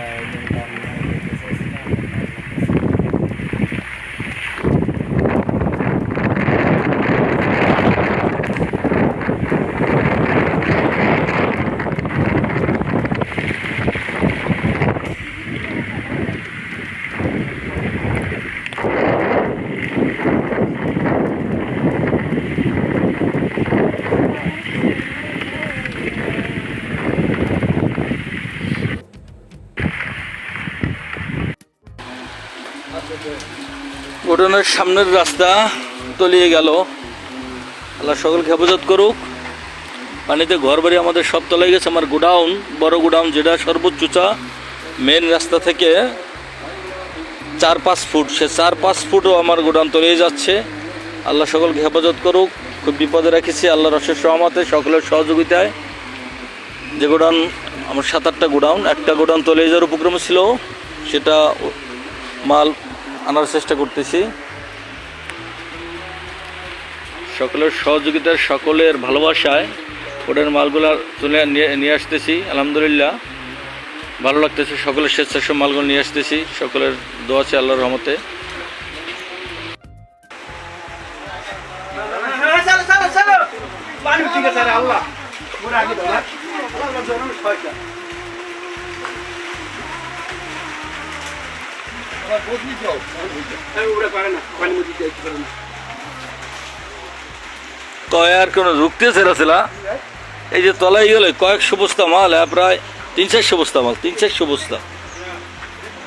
Bye. গোডাউনের সামনের রাস্তা তলিয়ে গেল। আল্লাহ সকলকে হেফাজত করুক। পানিতে ঘর বাড়ি আমাদের সব তলায় গেছে। আমার গোডাউন, বড় গোডাউন যেটা সর্বোচ্চ উঁচা মেন রাস্তা থেকে চার পাঁচ ফুট। সে চার পাঁচ ফুটও আমার গোডাউন তলিয়ে যাচ্ছে। আল্লাহ সকলকে হেফাজত করুক। খুব বিপদে রেখেছি আল্লাহর অশেষ সহমতে সকলের সহযোগিতায়। যে গোডাউন, আমার সাত আটটা গোডাউন, একটা গোডাউন তলিয়ে যাওয়ার উপক্রম ছিল। সেটা মাল আনার চেষ্টা করতেছি। সকলের সহযোগিতার সকলের ভালোবাসায় ওটার মালগুলা তুলে নিয়ে নিয়ে আসতেছি আলহামদুলিল্লাহ। ভালো লাগতেছে সকলের স্বেচ্ছাসব মালগুলো নিয়ে আসতেছি সকলের দোয়া আছে আল্লাহর রহমতে। হ্যাঁ, ঠিক আছে আল্লাহ। আর কোনো রুখতেছে রাসেলা এই যে তলায় গেলে কয়েকশো বস্তা মাল হ্যাঁ প্রায় তিন চারশো বস্তা মাল তিন চারশো বস্তা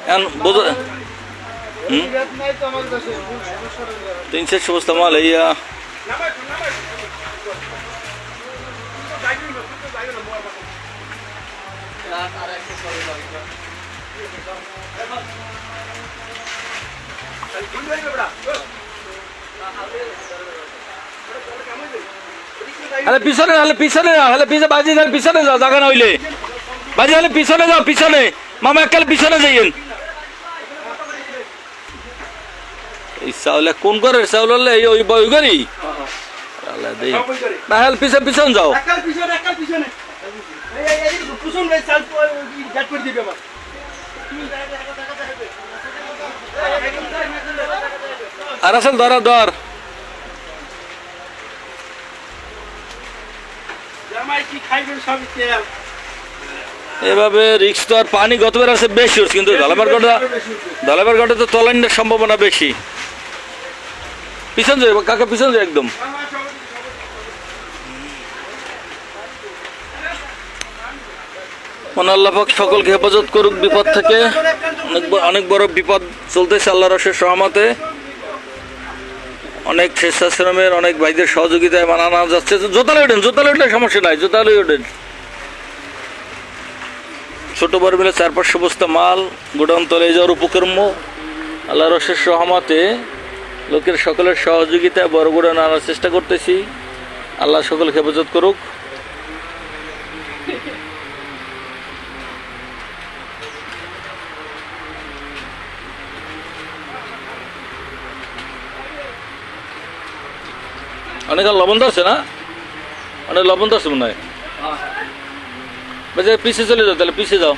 এখন বোঝা। তিন চারশো বস্তা মাল এই আহ, নামাই তাহলে। আরে পিছনে হলে পিছনে যাও হলে পিছনে বাজি যাও পিছনে যাও জায়গা না হইলে বাজি হলে পিছনে যাও পিছনে মামা একালে পিছনে যাইয়েন এই চাউলে কোন করে চাউল হলে এই ওই বই করি। না হলে পিছনে পিছন যাও পিছনে, পিছনে। আর আসল ধর ধর এভাবে রিক্স তো আর পানি গতবার আছে বেশি হচ্ছে কিন্তু ধলাবার গটা ধলাবার গটা তো তলাইনের সম্ভাবনা বেশি। পিছন যাই কাকা পিছন যাই একদম আমার সব- মনে আল্লাহ পাক সকলকে হেফাজত করুক বিপদ থেকে। অনেক অনেক বড় বিপদ চলতেছে আল্লাহ রসের সহমতে অনেক স্বেচ্ছাশ্রমের, অনেক ভাইদের সহযোগিতায় মানানো যাচ্ছে। জোতালে ওঠেন জোতালে উঠলে সমস্যা নাই, জোতালে ওঠেন ছোট বড় মিলে চার পাঁচশো বস্তা মাল, গোডাউন তলে যাওয়ার উপকর্ম আল্লাহ রসের সহমতে লোকের সকলের সহযোগিতায় বড় গোডাউন আনার চেষ্টা করতেছি। আল্লাহ সকলকে হেফাজত করুক। অনেক লবণ ধরছে না? অনেক লবণ ধরছে মনে হয়। বলছে পিছিয়ে চলে যাও তাহলে পিছিয়ে যাও।